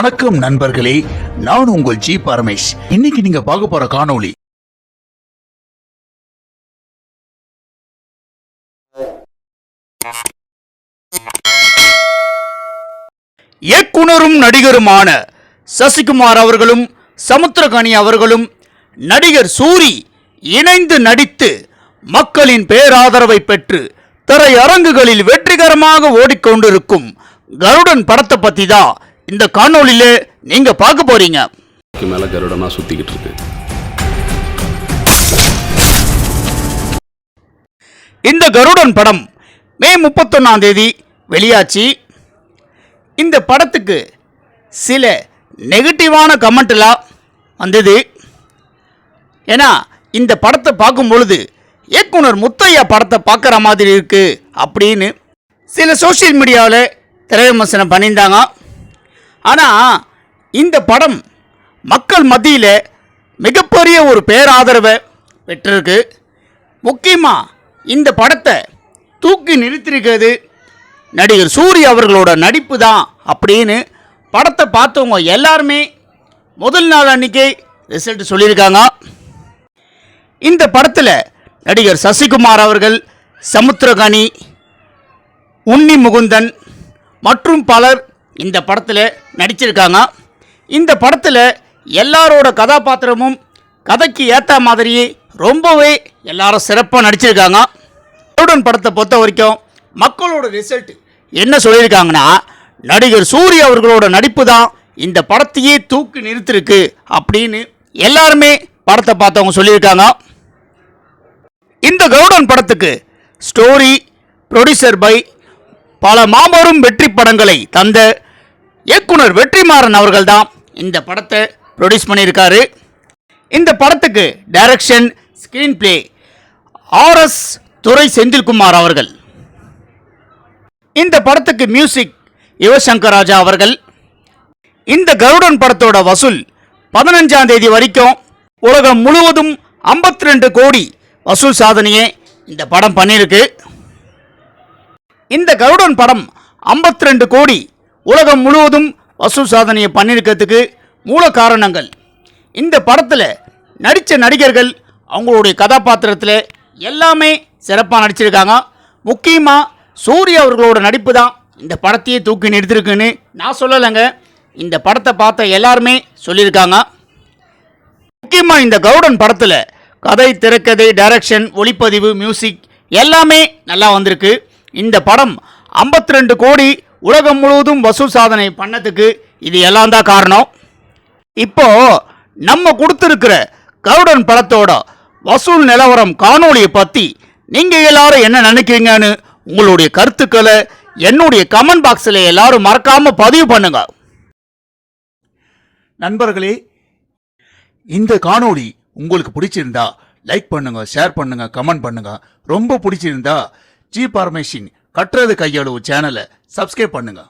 வணக்கம் நண்பர்களே நான் உங்கள் ஜி பரமேஷ். இன்னைக்கு நீங்க பார்க்க போற காணொளி. இயக்குனரும் நடிகருமான சசிகுமார் அவர்களும் சமுத்திரகனி அவர்களும் நடிகர் சூரி இணைந்து நடித்து மக்களின் பேராதரவை பெற்று திரையரங்குகளில் வெற்றிகரமாக ஓடிக்கொண்டிருக்கும் கருடன் படத்தை பற்றி தான் இந்த காணொளியில நீங்க பார்க்க போறீங்க. மேலே கருடனா சுற்றிக்கிட்டு இருக்கு. இந்த கருடன் படம் மே முப்பத்தொன்னாம் தேதி வெளியாச்சு. இந்த படத்துக்கு சில நெகட்டிவான கமெண்ட்லாம் வந்தது. ஏன்னா இந்த படத்தை பார்க்கும் பொழுது இயக்குனர் முத்தையா படத்தை பார்க்குற மாதிரி இருக்கு அப்படின்னு சில சோஷியல் மீடியாவில் திரைவிமர்சனம் பண்ணியிருந்தாங்க. ஆனால் இந்த படம் மக்கள் மத்தியில் மிகப்பெரிய ஒரு பேராதரவை பெற்றிருக்கு. முக்கியமாக இந்த படத்தை தூக்கி நிறுத்திருக்கிறது நடிகர் சூரி அவர்களோட நடிப்பு தான் அப்படின்னு படத்தை பார்த்தவங்க எல்லாருமே முதல் நாள் அன்னைக்கே ரிசல்ட் சொல்லியிருக்காங்க. இந்த படத்தில் நடிகர் சசிகுமார் அவர்கள் சமுத்திரகனி உன்னி முகுந்தன் மற்றும் பலர் இந்த படத்தில் நடிச்சிருக்காங்க. இந்த படத்தில் எல்லாரோட கதாபாத்திரமும் கதைக்கு ஏற்ற மாதிரியே ரொம்பவே எல்லாரும் சிறப்பாக நடிச்சிருக்காங்க. கருடன் படத்தை பொறுத்த வரைக்கும் மக்களோட ரிசல்ட் என்ன சொல்லியிருக்காங்கன்னா நடிகர் சூரிய அவர்களோட நடிப்பு தான் இந்த படத்தையே தூக்கி நிறுத்திருக்கு அப்படின்னு எல்லாருமே படத்தை பார்த்தவங்க சொல்லியிருக்காங்க. இந்த கவுடன் படத்துக்கு ஸ்டோரி ப்ரொடியூசர் பை பல மாபெரும் வெற்றி படங்களை தந்த இயக்குனர் வெற்றிமாறன் அவர்கள் தான் இந்த படத்தை ப்ரொடியூஸ் பண்ணியிருக்காரு. இந்த படத்துக்கு direction screenplay R S Durai Senthilkumar அவர்கள். இந்த படத்துக்கு மியூசிக் யுவசங்கர் ராஜா அவர்கள். இந்த கருடன் படத்தோட வசூல் பதினஞ்சாம் தேதி வரைக்கும் உலகம் முழுவதும் 52 கோடி வசூல் சாதனையை இந்த படம் பண்ணியிருக்கு. இந்த கருடன் படம் 52 கோடி உலகம் முழுவதும் வசூல் சாதனையை பண்ணியிருக்கிறதுக்கு மூல காரணங்கள். இந்த படத்தில் நடித்த நடிகர்கள் அவங்களுடைய கதாபாத்திரத்தில் எல்லாமே சிறப்பாக நடிச்சிருக்காங்க. முக்கியமாக சூர்யா அவர்களோட நடிப்பு தான் இந்த படத்தையே தூக்கி நிறுத்திருக்குன்னு நான் சொல்லலைங்க. இந்த படத்தை பார்த்த எல்லாருமே சொல்லியிருக்காங்க. முக்கியமாக இந்த கவுடன் படத்தில் கதை திரைக்கதை டைரக்ஷன் ஒளிப்பதிவு மியூசிக் எல்லாமே நல்லா வந்திருக்கு. இந்த படம் 52 கோடி உலகம் முழுவதும் வசூல் சாதனை பண்ணதுக்கு இது எல்லாம் தான் காரணம். இப்போ நம்ம கொடுத்துருக்கிற கருடன் படத்தோட வசூல் நிலவரம் காணொலியை பற்றி நீங்கள் எல்லாரும் என்ன நினைக்கிறீங்கன்னு உங்களுடைய கருத்துக்களை என்னுடைய கமெண்ட் பாக்ஸில் எல்லாரும் மறக்காமல் பதிவு பண்ணுங்க. நண்பர்களே இந்த காணொளி உங்களுக்கு பிடிச்சிருந்தா லைக் பண்ணுங்க ஷேர் பண்ணுங்க கமெண்ட் பண்ணுங்க. ரொம்ப பிடிச்சிருந்தா ஜி பார்மேஷின் கட்டுறது கையளவு சேனலை சப்ஸ்கிரைப் பண்ணுங்கள்